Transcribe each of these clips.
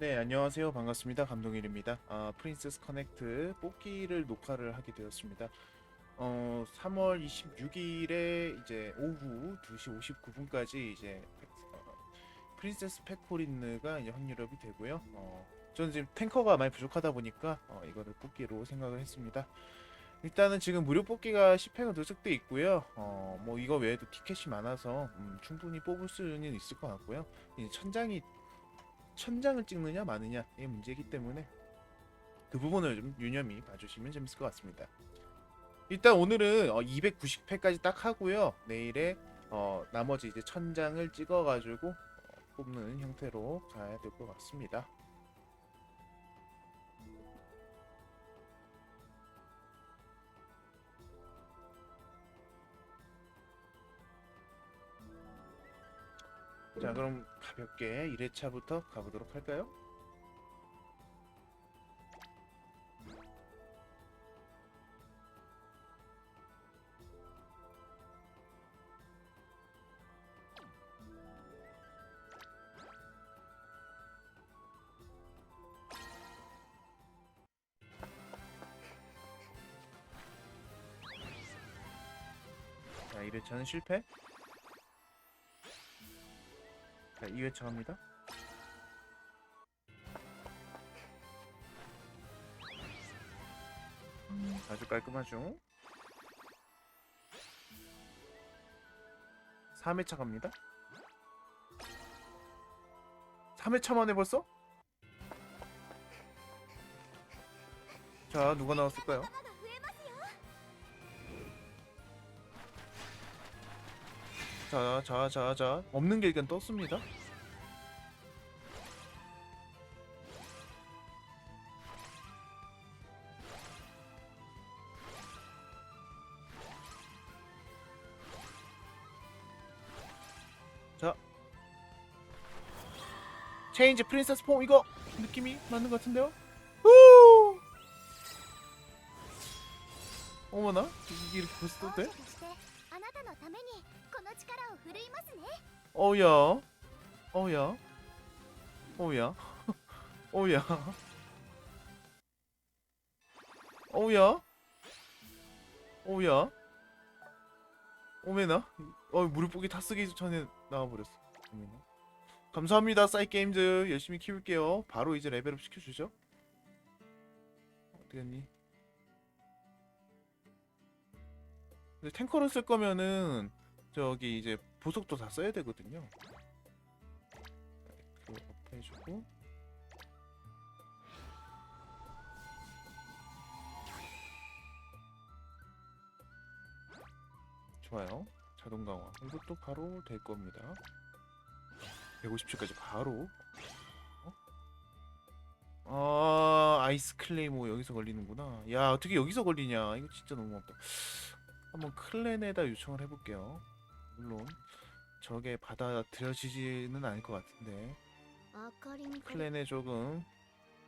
네, 안녕하세요. 반갑습니다. 감독일입니다. 아, 프린세스 커넥트 뽑기를 녹화를 하게 되었습니다. 어, 3월 26일에 이제 오후 2시 59분까지 이제 어, 프린세스 페코린느가 이제 확률업이 되고요. 어, 저는 지금 탱커가 많이 부족하다 보니까 어, 이거를 뽑기로 생각을 했습니다. 일단은 지금 무료 뽑기가 10회가 누적돼 있고요. 어, 뭐 이거 외에도 티켓이 많아서 음, 충분히 뽑을 수는 있을 것 같고요. 이제 천장이 천장을 찍느냐 마느냐의 문제이기 때문에 그 부분을 좀 유념히 봐주시면 재밌을 것 같습니다. 일단 오늘은 290회까지 딱 하고요. 내일에 어, 나머지 이제 천장을 찍어가지고 어, 뽑는 형태로 가야 될 것 같습니다. 자 그럼 가볍게 1회차부터 가보도록 할까요? 자 1회차는 실패 자 2회차 갑니다 아주 깔끔하죠 3회차 갑니다 3회차 만에 벌써? 자 누가 나왔을까요? 자, 자, 자, 자. 없는 게 일단 떴습니다. 자. 체인지 프린세스 폼 이거 느낌이 맞는 것 같은데요? 후! 어머나 이게 이렇게 벌써 또 돼? 王女としてあなたのためにこの力を振るいますね 어우야 어우야 어우야 어우야 어우야 어우야 오메나 어 무릎 보기 다 쓰기 전에 나와버렸어 오메나 감사합니다 사이게임즈 열심히 키울게요 바로 이제 레벨업 시켜주죠 어디갔니 근데 탱커를 쓸 거면은 저기 이제 보석도 다 써야 되거든요. 그 업해주고 좋아요. 자동 강화 이것도 바로 될 겁니다. 150초까지 바로. 어? 아 아이스 클레이모 여기서 걸리는구나. 야 어떻게 여기서 걸리냐? 이거 진짜 너무 없다. 한번 클랜에다 요청을 해볼게요. 물론 저게 받아들여지지는 않을 것 같은데 클랜에 조금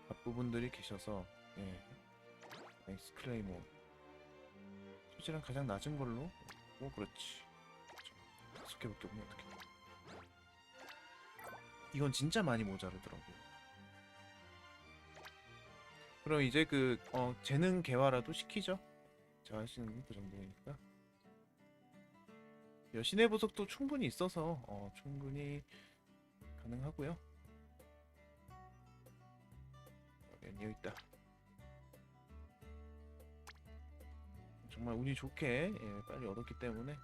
앞부분들이 계셔서 예. 나이스 클레이모. 소지랑 가장 낮은 걸로. 오 그렇지. 다섯 개밖에 없네 어떻게 이건 진짜 많이 모자르더라고요. 그럼 이제 그 어, 재능 개화라도 시키죠? 있는 그 정도니까 여신의 보석도 충분히 있어서 어, 충분히 가능하고요. 여기 있다. 정말 운이 좋게 예, 빨리 얻었기 때문에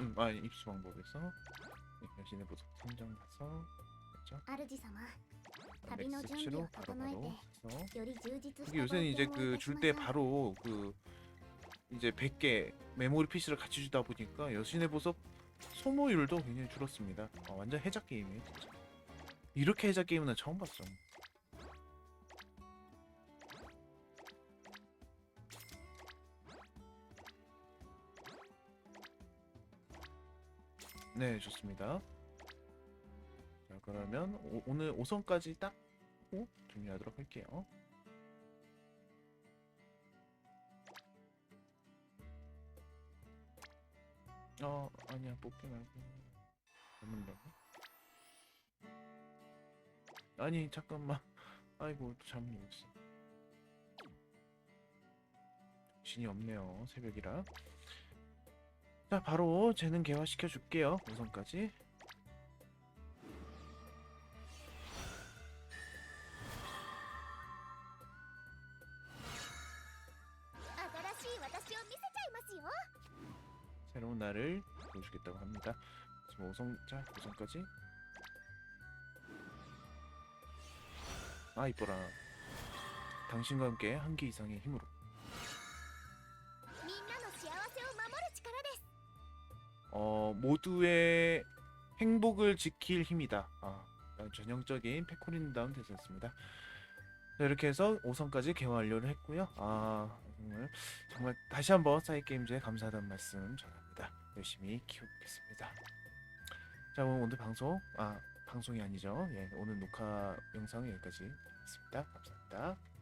음, 아 입수 방법에서 예, 여신의 보석 선정 가서 그렇죠? 主様旅の 맥스 準備 치로 を 바로 整え 바로 て 해서 より充実し 이게 た 요새는 이제 冒険を 그 いたし 줄 ま 때 しょう 바로 그 이제 100개 메모리 PC를 같이 주다 보니까 여신의 보석 소모율도 굉장히 줄었습니다. 어, 완전 해작 게임이에요, 진짜. 이렇게 해작 게임은 난 처음 봤어. 네, 좋습니다. 자, 그러면 오, 오늘 5선까지 딱 하고 정리하도록 할게요. 어 아니야 뽑기 말고. 잡는다고? 아니 잠깐만. 아이고 또 잘못 눌렀어. 정신이 없네요 새벽이라. 자 바로 재능 개화시켜 줄게요 우선까지 새로운 날을 보여주겠다고 합니다. 5성자 5성까지? 아 이뻐라. 당신과 함께 한 개 이상의 힘으로. 어 모두의 행복을 지킬 힘이다. 아 전형적인 페코린다운 대사였습니다. 자, 이렇게 해서 5성까지 개화 완료를 했고요. 아 정말 정말 다시 한번 사이게임즈에 감사하다는 말씀 전합니다. 열심히 키워보겠습니다. 자 오늘 오늘 방송 아 방송이 아니죠. 예 오늘 녹화 영상은 여기까지 하겠습니다. 감사합니다.